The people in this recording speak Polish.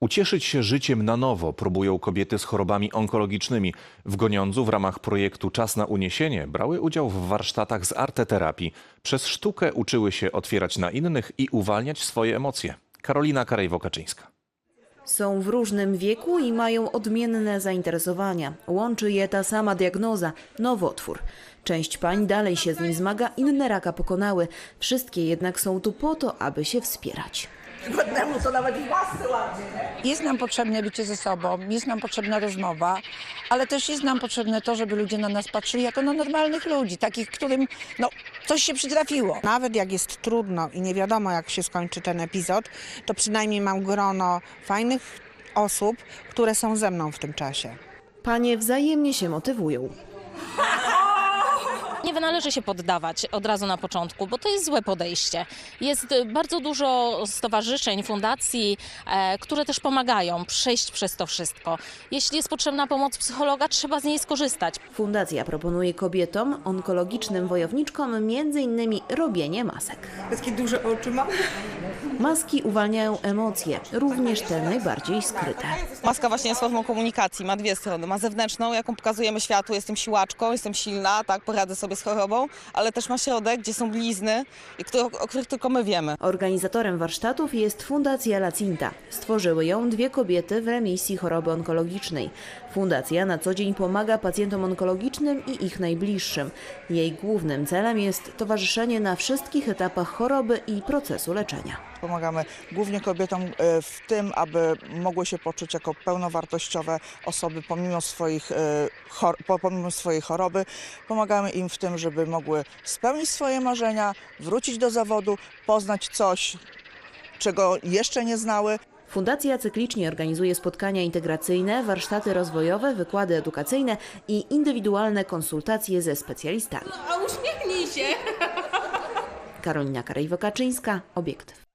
Ucieszyć się życiem na nowo próbują kobiety z chorobami onkologicznymi. W Goniądzu w ramach projektu Czas na uniesienie brały udział w warsztatach z arteterapii. Przez sztukę uczyły się otwierać na innych i uwalniać swoje emocje. Karolina Karejwo-Kaczyńska. Są w różnym wieku i mają odmienne zainteresowania. Łączy je ta sama diagnoza nowotwór. Część pań dalej się z nim zmaga, inne raka pokonały. Wszystkie jednak są tu po to, aby się wspierać. Godnemu to nawet w łasce ładnie, nie? Jest nam potrzebne bycie ze sobą, jest nam potrzebna rozmowa, ale też jest nam potrzebne to, żeby ludzie na nas patrzyli jako na normalnych ludzi, takich, którym no, coś się przytrafiło. Nawet jak jest trudno i nie wiadomo, jak się skończy ten epizod, to przynajmniej mam grono fajnych osób, które są ze mną w tym czasie. Panie wzajemnie się motywują. Nie należy się poddawać od razu na początku, bo to jest złe podejście. Jest y, bardzo dużo stowarzyszeń, fundacji, e, które też pomagają przejść przez to wszystko. Jeśli jest potrzebna pomoc psychologa, trzeba z niej skorzystać. Fundacja proponuje kobietom onkologicznym wojowniczkom m.in. robienie masek. Takie duże oczy mam. Maski uwalniają emocje, również te najbardziej skryte. Maska właśnie jest formą komunikacji, ma dwie strony. Ma zewnętrzną, jaką pokazujemy światu, jestem siłaczką, jestem silna, tak, poradzę sobie z chorobą, ale też ma środek, gdzie są blizny, i które, o których tylko my wiemy. Organizatorem warsztatów jest Fundacja Lacinta. Stworzyły ją dwie kobiety w remisji choroby onkologicznej. Fundacja na co dzień pomaga pacjentom onkologicznym i ich najbliższym. Jej głównym celem jest towarzyszenie na wszystkich etapach choroby i procesu leczenia. Pomagamy głównie kobietom e, w tym, aby mogły się poczuć jako pełnowartościowe osoby pomimo, swoich, e, pomimo swojej choroby. Pomagamy im w tym, żeby mogły spełnić swoje marzenia, wrócić do zawodu, poznać coś, czego jeszcze nie znały. Fundacja cyklicznie organizuje spotkania integracyjne, warsztaty rozwojowe, wykłady edukacyjne i indywidualne konsultacje ze specjalistami. A uśmiechnij się! Karolina Karejwo-Kaczyńska, Obiektyw.